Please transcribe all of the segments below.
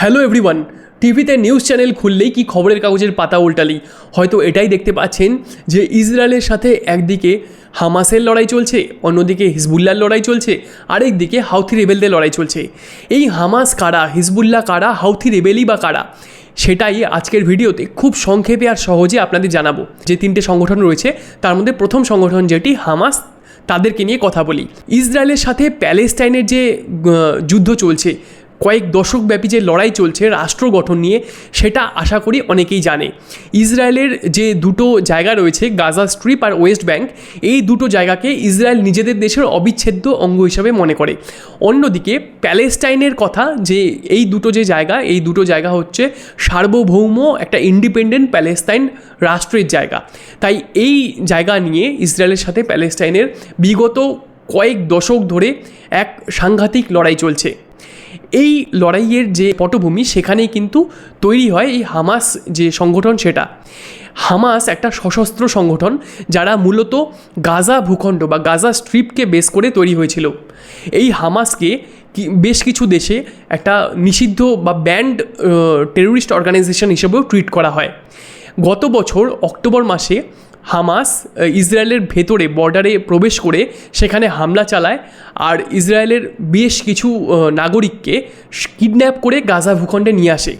Hello everyone টিভিতে news channel খুললেই কি খবরের কাগজের পাতা উল্টালি? হয়তো এটাই দেখতে পাচ্ছেন যে ইসরায়েলের সাথে একদিকে হামাসের লড়াই চলছে, অন্যদিকে হিজবুল্লার লড়াই চলছে, আরেকদিকে হাউথি রেবেলদের লড়াই চলছে। এই হামাস কারা, হিজবুল্লাহ কারা, হাউথি রেবেলই বা কারা? সেটাই আজকের ভিডিওতে খুব সংক্ষেপে আর সহজে আপনাদের জানাব। যে তিনটে সংগঠন রয়েছে, তার মধ্যে প্রথম সংগঠন যেটি হামাস, তাদেরকে নিয়ে কথা বলি। ইসরায়েলের সাথে প্যালেস্টাইনের যে যুদ্ধ চলছে কয়েক দশকব্যাপী যে লড়াই চলছে রাষ্ট্র গঠন নিয়ে, সেটা আশা করি অনেকেই জানে। ইসরায়েলের যে দুটো জায়গা রয়েছে, গাজা স্ট্রিপ আর ওয়েস্ট ব্যাংক, এই দুটো জায়গাকে ইসরায়েল নিজেদের দেশের অবিচ্ছেদ্য অঙ্গ হিসাবে মনে করে। অন্যদিকে, প্যালেস্টাইনের কথা যে এই দুটো যে জায়গা, এই দুটো জায়গা হচ্ছে সার্বভৌম একটা ইন্ডিপেন্ডেন্ট প্যালেস্তাইন রাষ্ট্রের জায়গা। তাই এই জায়গা নিয়ে ইসরায়েলের সাথে প্যালেস্টাইনের বিগত কয়েক দশক ধরে এক সাংঘাতিক লড়াই চলছে। এই লড়াইয়ের যে পটভূমি সেখানেই কিন্তু তৈরি হয় এই হামাস যে সংগঠন সেটা। হামাস একটা সশস্ত্র সংগঠন যারা মূলত গাজা ভূখণ্ড বা গাজা স্ট্রিপকে বেস করে তৈরি হয়েছিল। এই হামাসকে বেশ কিছু দেশে একটা নিষিদ্ধ বা ব্যান্ড টেরোরিস্ট অর্গানাইজেশন হিসেবেও ট্রিট করা হয়। গত বছর অক্টোবর মাসে হামাস ইসরায়েলের ভেতরে, বর্ডারে প্রবেশ করে সেখানে হামলা চালায়। আর ইসরায়েলের বেশ কিছু নাগরিককে কিডন্যাপ করে গাজা ভূখণ্ডে নিয়ে আসে।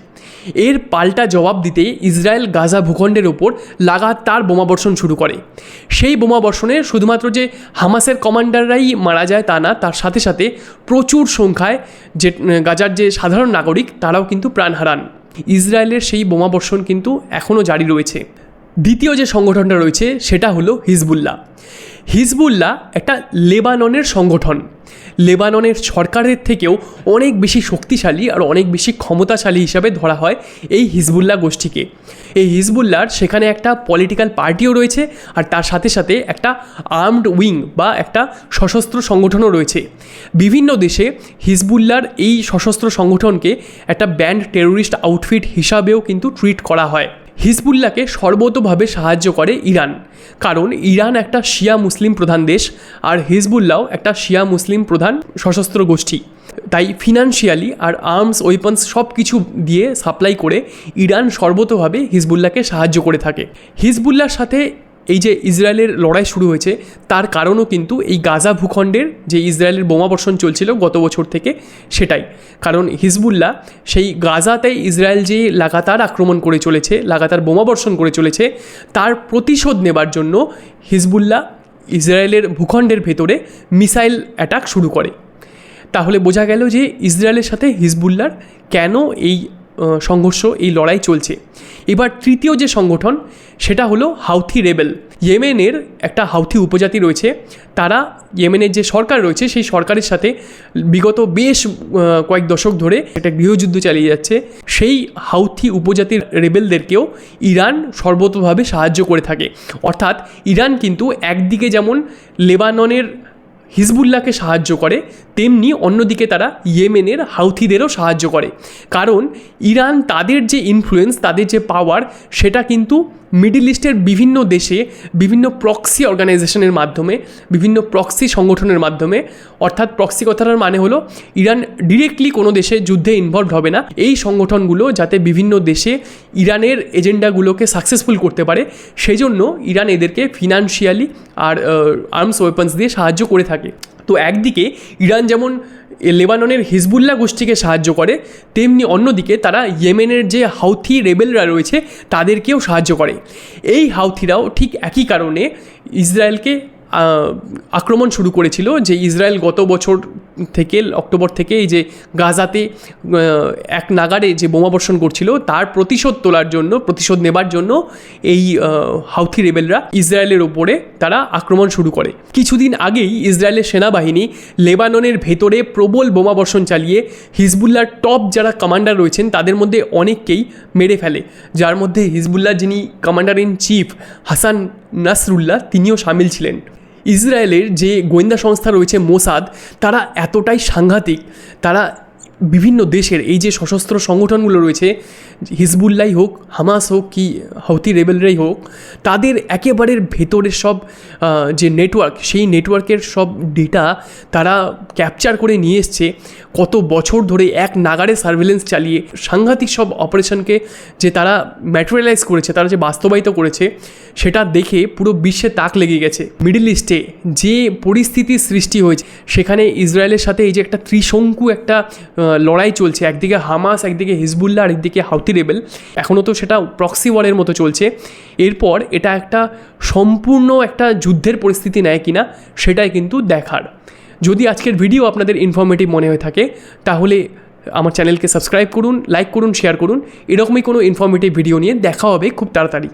এর পাল্টা জবাব দিতে ইসরায়েল গাজা ভূখণ্ডের ওপর লাগাতার বোমাবর্ষণ শুরু করে। সেই বোমাবর্ষণে শুধুমাত্র যে হামাসের কমান্ডাররাই মারা যায় তা না, তার সাথে সাথে প্রচুর সংখ্যায় যে গাজার যে সাধারণ নাগরিক, তারাও কিন্তু প্রাণ হারান। ইসরায়েলের সেই বোমাবর্ষণ কিন্তু এখনও জারি রয়েছে। দ্বিতীয় যে সংগঠনটা রয়েছে, সেটা হলো হিজবুল্লাহ। হিজবুল্লাহ একটা লেবাননের সংগঠন। লেবাননের সরকারের থেকেও অনেক বেশি শক্তিশালী আর অনেক বেশি ক্ষমতাশালী হিসাবে ধরা হয় এই হিজবুল্লাহ গোষ্ঠীকে। এই হিজবুল্লাহর সেখানে একটা পলিটিক্যাল পার্টিও রয়েছে আর তার সাথে সাথে একটা আর্মড উইং বা একটা সশস্ত্র সংগঠনও রয়েছে। বিভিন্ন দেশে হিজবুল্লাহর এই সশস্ত্র সংগঠনকে একটা ব্যান্ড টেরোরিস্ট আউটফিট হিসাবেও কিন্তু ট্রিট করা হয়। হিজবুল্লাহকে সর্বতভাবে সাহায্য করে ইরান। কারণ ইরান একটা শিয়া মুসলিম প্রধান দেশ আর হিজবুল্লাহও একটা শিয়া মুসলিম প্রধান সশস্ত্র গোষ্ঠী। তাই ফিনান্সিয়ালি আর আর্মস ওয়েপন্স সব কিছু দিয়ে সাপ্লাই করে ইরান সর্বতভাবে হিজবুল্লাহকে সাহায্য করে থাকে। হিজবুল্লাহর সাথে এই যে ইসরায়েলের লড়াই শুরু হয়েছে, তার কারণও কিন্তু এই গাজা ভূখণ্ডের যে ইসরায়েলের বোমাবর্ষণ চলছিল গত বছর থেকে সেটাই। কারণ হিজবুল্লাহ সেই গাজাতে ইসরায়েল যে লাগাতার আক্রমণ করে চলেছে, লাগাতার বোমাবর্ষণ করে চলেছে, তার প্রতিশোধ নেবার জন্য হিজবুল্লাহ ইসরায়েলের ভূখণ্ডের ভেতরে মিসাইল অ্যাটাক শুরু করে। তাহলে বোঝা গেল যে ইসরায়েলের সাথে হিজবুল্লার কেন এই সংঘর্ষ, এই লড়াই চলছে। এবার তৃতীয় যে সংগঠন, সেটা হলো হাউথি রেবেল। ইয়েমেনের একটা হাউথি উপজাতি রয়েছে। তারা ইয়েমেনের যে সরকার রয়েছে, সেই সরকারের সাথে বিগত বেশ কয়েক দশক ধরে একটা গৃহযুদ্ধ চালিয়ে যাচ্ছে। সেই হাউথি উপজাতির রেবেলদেরকেও ইরান সর্বতভাবে সাহায্য করে থাকে। অর্থাৎ ইরান কিন্তু একদিকে যেমন লেবাননের হিজবুল্লাহকে সাহায্য করে তেমনি অন্যদিকে তারা ইয়েমেনের হাউথিদেরও সাহায্য করে। কারণ ইরান তাদের যে ইনফ্লুয়েন্স তাদের যে পাওয়ার সেটা কিন্তু মিডিল ইস্টের বিভিন্ন দেশে, বিভিন্ন প্রক্সি অর্গানাইজেশনের মাধ্যমে, বিভিন্ন প্রক্সি সংগঠনের মাধ্যমে, অর্থাৎ প্রক্সি কথাটার মানে হলো ইরান ডিরেক্টলি কোনো দেশে যুদ্ধে ইনভলভ হবে না। এই সংগঠনগুলো যাতে বিভিন্ন দেশে ইরানের এজেন্ডাগুলোকে সাকসেসফুল করতে পারে সেই জন্য ইরান এদেরকে ফিনান্সিয়ালি আর আর্মস ওয়েপন্স দিয়ে সাহায্য করে থাকে। তো একদিকে ইরান যেমন লেবাননের হিজবুল্লাহ গোষ্ঠীকে সাহায্য করে, তেমনি অন্যদিকে তারা ইয়েমেনের যে হাউথি রেবেলরা রয়েছে তাদেরকেও সাহায্য করে। এই হাউথিরাও ঠিক একই কারণে ইসরায়েলকে আক্রমণ শুরু করেছিল যে ইসরায়েল গত বছর থেকে, অক্টোবর থেকে এই যে গাজাতে এক নাগারে যে বোমাবর্ষণ করছিল, তার প্রতিশোধ তোলার জন্য, প্রতিশোধ নেবার জন্য এই হাউথি রেবেলরা ইসরায়েলের ওপরে তারা আক্রমণ শুরু করে। কিছুদিন আগেই ইসরায়েলের সেনাবাহিনী লেবাননের ভেতরে প্রবল বোমাবর্ষণ চালিয়ে হিজবুল্লাহর টপ যারা কমান্ডার রয়েছেন, তাদের মধ্যে অনেককেই মেরে ফেলে। যার মধ্যে হিজবুল্লাহ যিনি commander in chief Hassan Nasrallah, তিনিও সামিল ছিলেন। ইসরায়েলের যে গোয়েন্দা সংস্থা রয়েছে মোসাদ তারা এতটাই সাংঘাতিক তারা বিভিন্ন দেশের এই যে সশস্ত্র সংগঠনগুলো রয়েছে হিজবুল্লাই হোক, হামাস হোক কি, হৌতি রেবেলরাই হোক, তাদের একেবারে ভেতরের সব যে নেটওয়ার্ক সেই নেটওয়ার্কের সব ডেটা তারা ক্যাপচার করে নিয়ে এসছে। কত বছর ধরে এক নাগারে সার্ভেলেন্স চালিয়ে সাংঘাতিক সব অপারেশনকে যে তারা ম্যাটেরিয়ালাইজ করেছে, তারা যে বাস্তবায়িত করেছে, সেটা দেখে পুরো বিশ্বে তাক লেগে গেছে। মিডল ইস্টে যে পরিস্থিতির সৃষ্টি হয়েছে, সেখানে ইসরায়েলের সাথে এই যে একটা ত্রিশঙ্কু একটা লড়াই চলছে, একদিকে হামাস, একদিকে হিজবুল্লাহ, আর একদিকে হাউতি রেবেল। এখনও তো সেটা প্রক্সি ওয়ারের মতো চলছে। এরপর এটা একটা সম্পূর্ণ একটা যুদ্ধের পরিস্থিতি নেয় কিনা, সেটাই কিন্তু দেখার। যদি আজকের ভিডিও আপনাদের ইনফরমেটিভ মনে হয়ে থাকে, তাহলে আমার চ্যানেলকে সাবস্ক্রাইব করুন লাইক করুন শেয়ার করুন। এরকমই কোনো ইনফরমেটিভ ভিডিও নিয়ে দেখা হবে খুব তাড়াতাড়ি।